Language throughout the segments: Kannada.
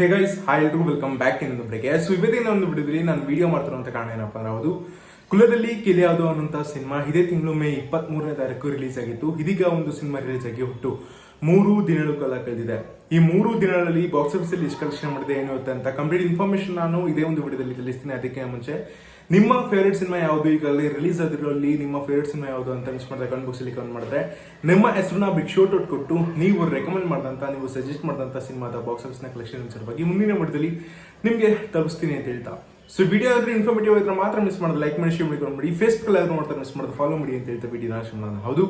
ಹೇ ಗೈಸ್ ಹಾಯ್ ಎಲ್ರಿಗೂ ವೆಲ್ಕಮ್ ಬ್ಯಾಕ್ ಇನ್ನೊಂದು ಬ್ರೇಕ್ ಸೊ ಇವತ್ತಿನ ಒಂದು ವಿಡಿಯೋದಲ್ಲಿ ನಾನು ವಿಡಿಯೋ ಮಾಡ್ತಿರುವಂತ ಕಾರಣ ಏನಪ್ಪ ಅಂದ್ರೆ ಅದು ಕುಲದಲ್ಲಿ ಯಾವುದು ಅನ್ನೋಂಥ ಸಿನಿಮಾ ಇದೇ ತಿಂಗಳು ಮೇ ಇಪ್ಪತ್ತ್ ಮೂರನೇ ತಾರೀಕು ರಿಲೀಸ್ ಆಗಿತ್ತು. ಇದೀಗ ಒಂದು ಸಿನಿಮಾ ರಿಲೀಸ್ ಆಗಿ ಹುಟ್ಟು ಮೂರು ದಿನಗಳು ಕಾಲ ಕಳೆದಿದೆ. ಈ ಮೂರು ದಿನಗಳಲ್ಲಿ ಬಾಕ್ಸ್ ಆಫೀಸಲ್ಲಿ ಎಷ್ಟು ಕಲೆಕ್ಷನ್ ಮಾಡಿದೆ ಏನು ಅಂತ ಕಂಪ್ಲೀಟ್ ಇನ್ಫಾರ್ಮೇಶನ್ ನಾನು ಇದೇ ಒಂದು ವಿಡಿಯೋದಲ್ಲಿ ತಿಳಿಸ್ತೀನಿ. ಅದಕ್ಕೆ ಮುಂಚೆ ನಿಮ್ಮ ಫೇವ್ರೇಟ್ ಸಿನಿಮಾ ಯಾವುದು? ಈಗ ಅಲ್ಲಿ ರಿಲೀಸ್ ಆಗಿರೋಲ್ಲಿ ನಿಮ್ಮ ಫೇವ್ರೇಟ್ ಸಿನಿಮಾ ಯಾವುದು ಅಂತ ಮಿಸ್ ಮಾಡಿದ್ರೆ ಕಮೆಂಟ್ ಬಾಕ್ಸಲ್ಲಿ ಕಮೆಂಟ್ ಮಾಡಿದ್ರೆ ನಿಮ್ಮ ಹೆಸರನ್ನ ಬಿಗ್ ಶೋಟ್ ಔಟ್ ಕೊಟ್ಟು ನೀವು ರೆಕಮೆಂಡ್ ಮಾಡಿದಂಥ ನೀವು ಸಜೆಸ್ಟ್ ಮಾಡಿದಂಥ ಸಿನಿಮಾದ ಬಾಕ್ಸ್ ಆಫೀಸ್ನ ಕಲೆಕ್ಷನ್ ಬಗ್ಗೆ ಮುಂದಿನ ಮಟ್ಟದಲ್ಲಿ ನಿಮಗೆ ತಲುಪಿಸ್ತೀನಿ ಅಂತ ಹೇಳ್ತಾ. ಸೊ ವಿಡಿಯೋ ಆದರೆ ಇನ್ಫಾರ್ಮೇಟಿವ್ ಆಗಿದ್ರೆ ಮಾತ್ರ ಮಿಸ್ ಮಾಡೋದು. ಲೈಕ್ ಮಾಡಿ ಶೇರ್ ಮಾಡಿ ಕಮೆಂಟ್ ಮಾಡಿ. ಫೇಸ್ಬುಕ್ ಆದ್ರೂ ಮಾಡ್ತಾರೆ ಮಿಸ್ ಮಾಡೋದು. ಫಾಲೋ ಮಾಡಿ ಅಂತ ಹೇಳ್ತಾ ಬಿಡಿ ನಾನು ಹೌದು.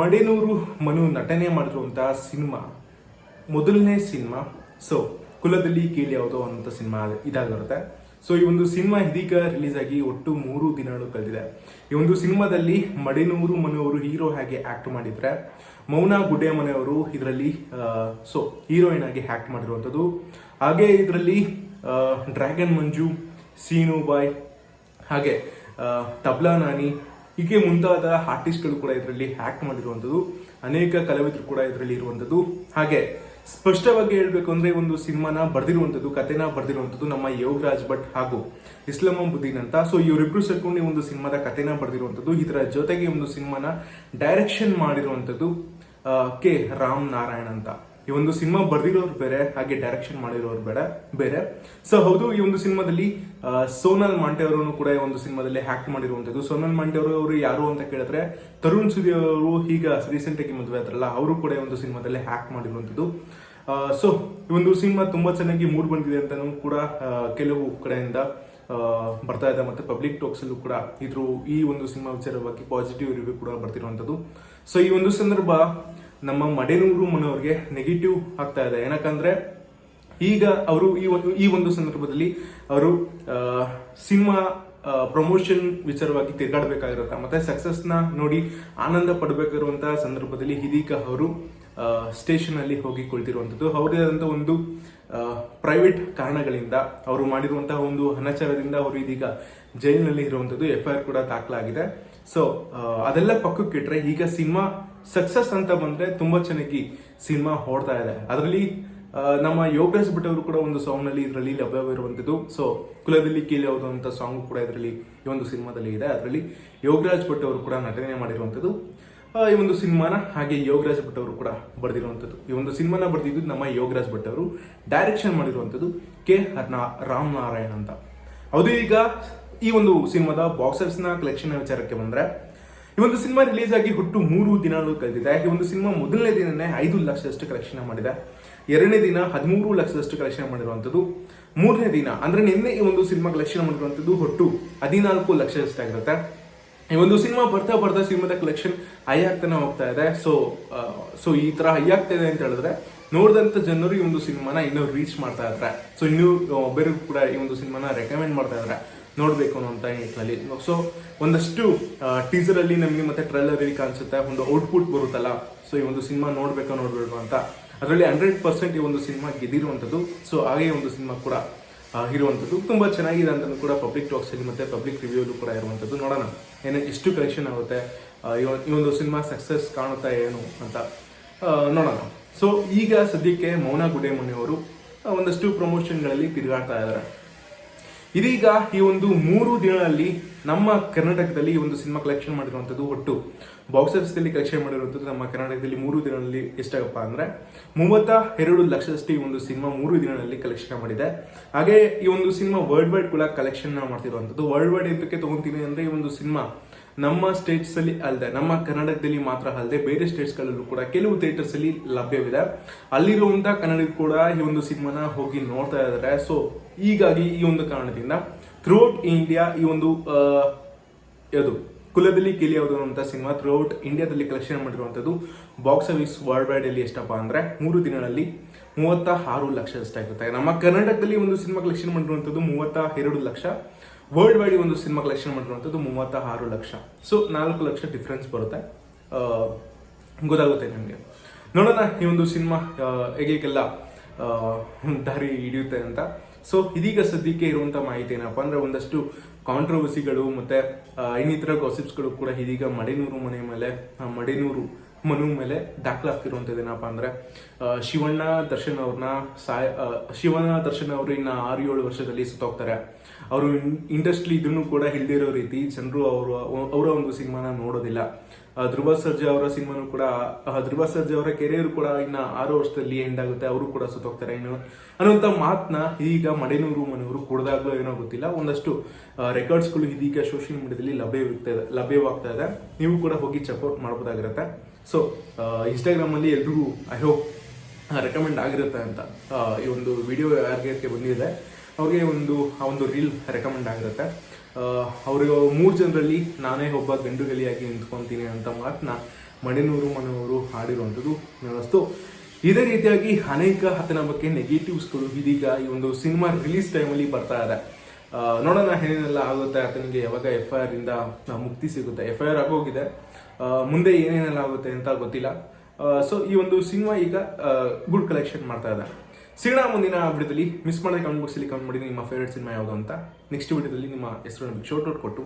ಮಡೆನೂರು ಮನು ನಟನೆ ಮಾಡಿರುವಂತಹ ಸಿನಿಮಾ ಮೊದಲನೇ ಸಿನಿಮಾ ಸೊ ಕುಲದಲ್ಲಿ ಕೇಳಿ ಯಾವುದೋ ಅನ್ನೋಂಥ ಸಿನಿಮಾ ಇದಾಗಿರುತ್ತೆ. ಸೊ ಈ ಒಂದು ಸಿನಿಮಾ ಇದೀಗ ರಿಲೀಸ್ ಆಗಿ ಒಟ್ಟು ಮೂರು ದಿನಗಳು ಕಳೆದಿದೆ. ಈ ಒಂದು ಸಿನಿಮಾದಲ್ಲಿ ಮಡಿನೂರು ಮನೆಯವರು ಹೀರೋ ಹಾಗೆ ಆಕ್ಟ್ ಮಾಡಿದ್ರೆ, ಮೌನ ಗುಡ್ಡೆ ಮನೆಯವರು ಇದರಲ್ಲಿ ಸೊ ಹೀರೋಯಿನ್ ಆಗಿ ಆಕ್ಟ್ ಮಾಡಿರುವಂಥದ್ದು. ಹಾಗೆ ಇದರಲ್ಲಿ ಡ್ರ್ಯಾಗನ್ ಮಂಜು, ಸೀನು ಬಾಯ್, ಹಾಗೆ ತಬ್ಲಾ ನಾನಿ, ಹೀಗೆ ಮುಂತಾದ ಆರ್ಟಿಸ್ಟ್ಗಳು ಕೂಡ ಇದರಲ್ಲಿ ಆಕ್ಟ್ ಮಾಡಿರುವಂಥದ್ದು. ಅನೇಕ ಕಲಾವಿದರು ಕೂಡ ಇದರಲ್ಲಿ ಇರುವಂಥದ್ದು. ಹಾಗೆ ಸ್ಪಷ್ಟವಾಗಿ ಹೇಳಬೇಕು ಅಂದ್ರೆ ಒಂದು ಸಿನಿಮಾನ ಬರೆದಿರುವಂಥದ್ದು ಕಥೆನ ಬರೆದಿರುವಂಥದ್ದು ನಮ್ಮ ಯೋಗರಾಜ್ ಭಟ್ ಹಾಗೂ ಇಸ್ಲಾಮಾಬುದ್ದೀನ್ ಅಂತ. ಸೊ ಇವರಿಬ್ರು ಸೇರ್ಕೊಂಡು ಒಂದು ಸಿನಿಮಾದ ಕಥೆನ ಬರೆದಿರುವಂಥದ್ದು, ಇದರ ಜೊತೆಗೆ ಒಂದು ಸಿನಿಮಾನ ಡೈರೆಕ್ಷನ್ ಮಾಡಿರುವಂಥದ್ದು ಕೆ. ರಾಮ್ ನಾರಾಯಣ್ ಅಂತ. ಈ ಒಂದು ಸಿನಿಮಾ ಬರೆದಿರೋರು ಬೇರೆ, ಹಾಗೆ ಡೈರೆಕ್ಷನ್ ಮಾಡಿರೋರು ಬೇಡ ಬೇರೆ. ಸೊ ಹೌದು, ಈ ಒಂದು ಸಿನಿಮಾದಲ್ಲಿ ಸೋನಲ್ ಮಾಂಟೆ ಅವರನ್ನು ಕೂಡ ಈ ಒಂದು ಸಿನಿಮಾದಲ್ಲಿ ಹ್ಯಾಕ್ಟ್ ಮಾಡಿರುವಂಥದ್ದು. ಸೋನಲ್ ಮಾಂಟೆ ಅವರು ಅವರು ಯಾರು ಅಂತ ಕೇಳಿದ್ರೆ, ತರುಣ್ ಸುದಿ ಅವರು ಈಗ ರೀಸೆಂಟ್ ಆಗಿ ಮದುವೆ ಆದ್ರಲ್ಲ, ಅವರು ಕೂಡ ಈ ಒಂದು ಸಿನಿಮಾದಲ್ಲಿ ಹ್ಯಾಕ್ ಮಾಡಿರುವಂಥದ್ದು. ಸೊ ಈ ಒಂದು ಸಿನಿಮಾ ತುಂಬಾ ಚೆನ್ನಾಗಿ ಮೂಡ್ ಬಂದಿದೆ ಅಂತಲೂ ಕೂಡ ಕೆಲವು ಕಡೆಯಿಂದ ಬರ್ತಾ ಇದೆ. ಮತ್ತೆ ಪಬ್ಲಿಕ್ ಟಾಕ್ಸ್ ಅಲ್ಲೂ ಕೂಡ ಇದ್ರು. ಈ ಒಂದು ಸಿನಿಮಾ ವಿಚಾರವಾಗಿ ಪಾಸಿಟಿವ್ ರಿವ್ಯೂ ಕೂಡ ಬರ್ತಿರುವಂಥದ್ದು. ಸೊ ಈ ಒಂದು ಸಂದರ್ಭ ನಮ್ಮ ಮಡೆನೂರು ಮನೆಯವ್ರಿಗೆ ನೆಗೆಟಿವ್ ಆಗ್ತಾ ಇದೆ. ಏನಕ್ಕಂದ್ರೆ, ಈಗ ಅವರು ಈ ಒಂದು ಈ ಒಂದು ಸಂದರ್ಭದಲ್ಲಿ ಅವರು ಸಿನಿಮಾ ಪ್ರಮೋಷನ್ ವಿಚಾರವಾಗಿ ತಿರುಗಾಡಬೇಕಾಗಿರುತ್ತೆ ಮತ್ತೆ ಸಕ್ಸಸ್ನ ನೋಡಿ ಆನಂದ ಪಡಬೇಕಿರುವಂತಹ ಸಂದರ್ಭದಲ್ಲಿ ಇದೀಗ ಅವರು ಸ್ಟೇಷನ್ ಅಲ್ಲಿ ಹೋಗಿ ಕುಳಿತಿರುವಂತದ್ದು ಅವರೇ ಒಂದು ಪ್ರೈವೇಟ್ ಕಾರಣಗಳಿಂದ ಅವರು ಮಾಡಿರುವಂತಹ ಒಂದು ಅನಾಚಾರದಿಂದ ಅವರು ಇದೀಗ ಜೈಲಿನಲ್ಲಿ ಇರುವಂತದ್ದು ಎಫ್ ಐ ಆರ್ ಕೂಡ ದಾಖಲಾಗಿದೆ. ಸೊ ಅದೆಲ್ಲ ಪಕ್ಕಕ್ಕಿಟ್ರೆ ಈಗ ಸಿನಿಮಾ ಸಕ್ಸಸ್ ಅಂತ ಬಂದ್ರೆ ತುಂಬಾ ಚೆನ್ನಾಗಿ ಸಿನಿಮಾ ಹೊಡ್ತಾ ಇದೆ. ಅದರಲ್ಲಿ ನಮ್ಮ ಯೋಗೇಶ್ ಭಟ್ ಅವರು ಕೂಡ ಒಂದು ಸಾಂಗ್ನಲ್ಲಿ ಇದರಲ್ಲಿ ಲಭ್ಯವಿರುವಂಥದ್ದು ಸೊ ಕುಲದಲ್ಲಿ ಕೀಲಿ ಯಾವುದು ಅಂತ ಸಾಂಗ್ ಕೂಡ ಇದರಲ್ಲಿ ಈ ಒಂದು ಸಿನಿಮಾದಲ್ಲಿ ಇದೆ. ಅದರಲ್ಲಿ ಯೋಗರಾಜ್ ಭಟ್ ಅವರು ಕೂಡ ನಟನೆ ಮಾಡಿರುವಂತದ್ದು. ಈ ಒಂದು ಸಿನಿಮಾನ ಹಾಗೆ ಯೋಗರಾಜ್ ಭಟ್ ಅವರು ಕೂಡ ಬರೆದಿರುವಂಥದ್ದು ಈ ಒಂದು ಸಿನಿಮಾನ ಬರೆದಿದ್ದು ನಮ್ಮ ಯೋಗರಾಜ್ ಭಟ್ ಅವರು. ಡೈರೆಕ್ಷನ್ ಮಾಡಿರುವಂಥದ್ದು ಕೆ. ರಾಮ್ ನಾರಾಯಣ್ ಅಂತ. ಹೌದು, ಈಗ ಈ ಒಂದು ಸಿನಿಮಾದ ಬಾಕ್ಸರ್ಸ್ನ ಕಲೆಕ್ಷನ್ ವಿಚಾರಕ್ಕೆ ಬಂದ್ರೆ ಈ ಒಂದು ಸಿನಿಮಾ ರಿಲೀಸ್ ಆಗಿ ಹುಟ್ಟು ಮೂರು ದಿನಗಳು ಕಳೆದಿದೆ. ಈ ಒಂದು ಸಿನಿಮಾ ಮೊದಲನೇ ದಿನನೇ ಐದು ಲಕ್ಷದಷ್ಟು ಕಲೆಕ್ಷನ್ ಮಾಡಿದೆ. ಎರಡನೇ ದಿನ ಹದಿಮೂರು ಲಕ್ಷದಷ್ಟು ಕಲೆಕ್ಷನ್ ಮಾಡಿರುವಂಥದ್ದು. ಮೂರನೇ ದಿನ, ಅಂದ್ರೆ ನಿನ್ನೆ ಈ ಒಂದು ಸಿನಿಮಾ ಕಲೆಕ್ಷನ್ ಮಾಡಿರುವಂಥದ್ದು ಹೊಟ್ಟು ಹದಿನಾಲ್ಕು ಲಕ್ಷದಷ್ಟಾಗಿರುತ್ತೆ ಈ ಒಂದು ಸಿನಿಮಾ ಬರ್ತಾ ಬರ್ತಾ ಸಿನಿಮಾದ ಕಲೆಕ್ಷನ್ ಹೈ ಆಗ್ತಾನೆ ಹೋಗ್ತಾ ಇದೆ. ಸೊ ಸೊ ಈ ತರ ಹೈ ಆಗ್ತಾ ಇದೆ ಅಂತ ಹೇಳಿದ್ರೆ ನೋಡಿದಂಥ ಜನರು ಈ ಒಂದು ಸಿನಿಮಾನ ಇನ್ನೂ ರೀಚ್ ಮಾಡ್ತಾ ಇದ್ದಾರೆ ಸೊ ಇನ್ನೂ ಬೇರೆ ಕೂಡ ಈ ಒಂದು ಸಿನಿಮಾನ ರೆಕಮೆಂಡ್ ಮಾಡ್ತಾ ಇದ್ದಾರೆ ನೋಡ್ಬೇಕು ಅನ್ನೋ ನಿಟ್ಟಿನಲ್ಲಿ ಸೊ ಒಂದಷ್ಟು ಟೀಸರ್ ಅಲ್ಲಿ ನಮಗೆ ಮತ್ತೆ ಟ್ರೈಲರ್ ಅಲ್ಲಿ ಕಾಣಿಸುತ್ತೆ. ಒಂದು ಔಟ್ಪುಟ್ ಬರುತ್ತಲ್ಲ. ಸೊ ಈ ಒಂದು ಸಿನಿಮಾ ನೋಡ್ಬೇಕು ನೋಡ್ಬೇಕು ಅಂತ. ಅದರಲ್ಲಿ ಹಂಡ್ರೆಡ್ ಪರ್ಸೆಂಟ್ ಈ ಒಂದು ಸಿನಿಮಾ ಗೆದ್ದಿರುವಂಥದ್ದು. ಸೊ ಹಾಗೆ ಒಂದು ಸಿನಿಮಾ ಕೂಡ ಇರುವಂಥದ್ದು. ತುಂಬಾ ಚೆನ್ನಾಗಿದೆ ಅಂತ ಕೂಡ ಪಬ್ಲಿಕ್ ಟಾಕ್ಸ್ ಅಲ್ಲಿ ಮತ್ತೆ ಪಬ್ಲಿಕ್ ರಿವ್ಯೂ ಕೂಡ ಇರುವಂಥದ್ದು. ನೋಡೋಣ. ಏನು, ಎಷ್ಟು ಕಲೆಕ್ಷನ್ ಆಗುತ್ತೆ? ಈ ಒಂದ್- ಸಿನಿಮಾ ಸಕ್ಸಸ್ ಕಾಣುತ್ತಾ ಏನು ಅಂತ. ನೋಡೋಣ. ಸೊ ಈಗ ಸದ್ಯಕ್ಕೆ ಮೌನ ಗುಡೇಮನಿಯವರು ಒಂದಷ್ಟು ಪ್ರಮೋಷನ್ಗಳಲ್ಲಿ ತಿರುಗಾಡ್ತಾ ಇದ್ದಾರೆ. ಇದೀಗ ಈ ಒಂದು ಮೂರು ದಿನಗಳಲ್ಲಿ ನಮ್ಮ ಕರ್ನಾಟಕದಲ್ಲಿ ಒಂದು ಸಿನಿಮಾ ಕಲೆಕ್ಷನ್ ಮಾಡಿರುವಂಥದ್ದು ಒಟ್ಟು ಬಾಕ್ಸ್ ಆಫೀಸ್ ಅಲ್ಲಿ ಕಲೆಕ್ಷನ್ ಮಾಡಿರುವಂಥದ್ದು ನಮ್ಮ ಕರ್ನಾಟಕದಲ್ಲಿ ಮೂರು ದಿನಗಳಲ್ಲಿ ಎಷ್ಟಾಗಪ್ಪ ಅಂದ್ರೆ ಮೂವತ್ತ ಎರಡು ಲಕ್ಷದಷ್ಟು ಈ ಒಂದು ಸಿನಿಮಾ ಮೂರು ದಿನಗಳಲ್ಲಿ ಕಲೆಕ್ಷನ್ ಮಾಡಿದೆ. ಹಾಗೆ ಈ ಒಂದು ಸಿನಿಮಾ ವರ್ಲ್ಡ್ ವೈಡ್ ಕೂಡ ಕಲೆಕ್ಷನ್ ಮಾಡ್ತಿರುವಂಥದ್ದು. ವರ್ಲ್ಡ್ ವೈಡ್ ಎಂತಕ್ಕೆ ತಗೊಂತೀನಿ ಅಂದರೆ ಈ ಒಂದು ಸಿನಿಮಾ ನಮ್ಮ ಸ್ಟೇಟ್ಸ್ ಅಲ್ಲಿ ಅಲ್ಲದೆ, ನಮ್ಮ ಕರ್ನಾಟಕದಲ್ಲಿ ಮಾತ್ರ ಅಲ್ಲದೆ ಬೇರೆ ಸ್ಟೇಟ್ಸ್ ಗಳಲ್ಲೂ ಕೂಡ ಕೆಲವು ಥಿಯೇಟರ್ಸ್ ಅಲ್ಲಿ ಲಭ್ಯವಿದೆ. ಅಲ್ಲಿರುವಂತಹ ಕನ್ನಡಿಗರು ಕೂಡ ಈ ಒಂದು ಸಿನಿಮಾನ ಹೋಗಿ ನೋಡ್ತಾ ಇದ್ದಾರೆ. ಸೊ ಹೀಗಾಗಿ ಈ ಒಂದು ಕಾರಣದಿಂದ ಥ್ರೂಔಟ್ ಇಂಡಿಯಾ ಈ ಒಂದು ಯಾವುದು ಕುಲದಲ್ಲಿ ಕೇಳಿ ಯಾವುದು ಅಂತ ಸಿನಿಮಾ ಥ್ರೂಔಟ್ ಇಂಡಿಯಾದಲ್ಲಿ ಕಲೆಕ್ಷನ್ ಮಾಡಿರುವಂಥದ್ದು ಬಾಕ್ಸ್ ಆಫೀಸ್ ವರ್ಲ್ಡ್ ವೈಡ್ ಅಲ್ಲಿ ಎಷ್ಟಪ್ಪ ಅಂದರೆ ಮೂರು ದಿನಗಳಲ್ಲಿ ಮೂವತ್ತ ಆರು ಲಕ್ಷದಷ್ಟಾಗುತ್ತೆ ನಮ್ಮ ಕರ್ನಾಟಕದಲ್ಲಿ ಒಂದು ಸಿನಿಮಾ ಕಲೆಕ್ಷನ್ ಮಾಡಿರುವಂಥದ್ದು ಮೂವತ್ತ ಎರಡು ಲಕ್ಷ ವರ್ಲ್ಡ್ ವೈಡ್ ಒಂದು ಸಿನಿಮಾ ಕಲೆಕ್ಷನ್ ಮಾಡಿರುವಂಥದ್ದು ಮೂವತ್ತ ಆರು ಲಕ್ಷ. ಸೊ ನಾಲ್ಕು ಲಕ್ಷ ಡಿಫ್ರೆನ್ಸ್ ಬರುತ್ತೆ. ಗೊತ್ತಾಗುತ್ತೆ ನಿಮಗೆ. ನೋಡೋಣ ಈ ಒಂದು ಸಿನಿಮಾ ಹೇಗೆಲ್ಲ ದಾರಿ ಹಿಡಿಯುತ್ತೆ ಅಂತ. ಸೊ ಇದೀಗ ಸದ್ಯಕ್ಕೆ ಇರುವಂತ ಮಾಹಿತಿ ಏನಪ್ಪ ಅಂದ್ರೆ ಒಂದಷ್ಟು ಕಾಂಟ್ರವರ್ಸಿಗಳು ಮತ್ತೆ ಇನ್ನಿತರ ಗಾಸಿಪ್ಸ್ಗಳು ಕೂಡ ಇದೀಗ ಮಡೆನೂರು ಮನೆ ಮೇಲೆ ಮಡೇನೂರು ಮನು ಮೇಲೆ ದಾಖಲಾಗ್ತಿರುವಂಥದ್ದು ಏನಪ್ಪ ಅಂದ್ರೆ ಶಿವಣ್ಣ ದರ್ಶನ್ ಅವ್ರನ್ನ ಸಾಯ ಶಿವಣ್ಣ ದರ್ಶನ್ ಅವರು ಇನ್ನ ಆರು ಏಳು ವರ್ಷದಲ್ಲಿ ಸುತ್ತೋಗ್ತಾರೆ. ಅವರು ಇಂಡಸ್ಟ್ರಿ ಇದನ್ನು ಕೂಡ ಹಿಡಿದಿರೋ ರೀತಿ ಜನರು ಅವರು, ಅವರ ಒಂದು ಸಿನಿಮಾನ ನೋಡೋದಿಲ್ಲ. ಧ್ರುವ ಸರ್ಜಾ ಅವರ ಸಿನಿಮಾನು ಕೂಡ ಧ್ರುವ ಸರ್ಜಾ ಅವರ ಕೆರಿಯರ್ ಕೂಡ ಇನ್ನ ಆರು ವರ್ಷದಲ್ಲಿ ಎಂಡ್ ಆಗುತ್ತೆ, ಅವರು ಕೂಡ ಸುತ್ತೋಗ್ತಾರೆ. ಏನು ಅನ್ನುವಂಥ ಮಾತನ್ನ ಈಗ ಮಡೆನೂರು ಮನೆಯವರು ಕೊಡದಾಗ್ಲೂ ಏನೋ ಗೊತ್ತಿಲ್ಲ. ಒಂದಷ್ಟು ರೆಕಾರ್ಡ್ಸ್ಗಳು ಇದೀಗ ಸೋಷಿಯಲ್ ಮೀಡಿಯಾದಲ್ಲಿ ಲಭ್ಯವಾಗ್ತಾ ಇದೆ ಲಭ್ಯವಾಗ್ತಾ ಇದೆ. ನೀವು ಕೂಡ ಹೋಗಿ ಚೆಕ್ಔಟ್ ಮಾಡ್ಬೋದಾಗಿರುತ್ತೆ. ಸೊ ಇನ್ಸ್ಟಾಗ್ರಾಮಲ್ಲಿ ಎಲ್ರಿಗೂ ಐ ಹೋಪ್ ರೆಕಮೆಂಡ್ ಆಗಿರುತ್ತೆ ಅಂತ ಈ ಒಂದು ವಿಡಿಯೋ ಯಾರಿಗೆ ಬಂದಿದೆ, ಅವ್ರಿಗೆ ಒಂದು, ಆ ಒಂದು ರೀಲ್ ರೆಕಮೆಂಡ್ ಆಗಿರುತ್ತೆ. ಅವರು ಮೂರು ಜನರಲ್ಲಿ ನಾನೇ ಒಬ್ಬ ಗಂಡು ಗಲಿಯಾಗಿ ನಿಂತ್ಕೊಂತೀನಿ ಅಂತ ಮಾತನ್ನ ಮಣಿನೂರು ಮನೆಯವರು ಹಾಡಿರುವಂಥದ್ದು ವಸ್ತು ಇದೇ ರೀತಿಯಾಗಿ ಅನೇಕ ಆತನ ಬಗ್ಗೆ ನೆಗೆಟಿವ್ಸ್ಗಳು ಇದೀಗ ಈ ಒಂದು ಸಿನಿಮಾ ರಿಲೀಸ್ ಟೈಮಲ್ಲಿ ಬರ್ತಾ ಇದೆ. ನೋಡೋಣ ಏನೇನೆಲ್ಲ ಆಗುತ್ತೆ, ಆತನಿಗೆ ಯಾವಾಗ ಎಫ್ ಐ ಆರ್ ಇಂದ ಮುಕ್ತಿ ಸಿಗುತ್ತೆ. ಎಫ್ ಐ ಆರ್ ಆಗೋಗಿದೆ. ಮುಂದೆ ಏನೇನೆಲ್ಲ ಆಗುತ್ತೆ ಅಂತ ಗೊತ್ತಿಲ್ಲ. ಸೊ ಈ ಒಂದು ಸಿನಿಮಾ ಈಗ ಗುಡ್ ಕಲೆಕ್ಷನ್ ಮಾಡ್ತಾ ಇದೆ. ಸಿಗೋಣ ಮುಂದಿನ ವಿಡಿಯೋದಲ್ಲಿ ಮಿಸ್ ಮಾಡಿದ ಕಮೆಂಟ್ ಬಾಕ್ಸಲ್ಲಿ ಕಮೆಂಟ್ ಮಾಡಿ ನಿಮ್ಮ ಫೇವ್ರೇಟ್ ಸಿನಿಮಾ ಯಾವುದು ಅಂತ. ನೆಕ್ಸ್ಟ್ ವಿಡಿಯೋದಲ್ಲಿ ನಿಮ್ಮ ಹೆಸರನ್ನು ಶೋಟ್ ಔಟ್ ಕೊಟ್ಟು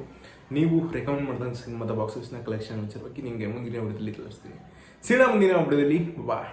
ನೀವು ರೆಕಮೆಂಡ್ ಮಾಡಿದಂಥ ಸಿನಿಮಾದ ಬಾಕ್ಸ್ ಆಫೀಸ್ನ ಕಲೆಕ್ಷನ್ ವಿಚಾರವಾಗಿ ನಿಮಗೆ ಮುಂದಿನ ವಿಡಿಯೋದಲ್ಲಿ ತಿಳಿಸ್ತೀನಿ ಸಿಗೋಣ ಮುಂದಿನ ವಿಡಿಯೋದಲ್ಲಿ ಬಾಯ್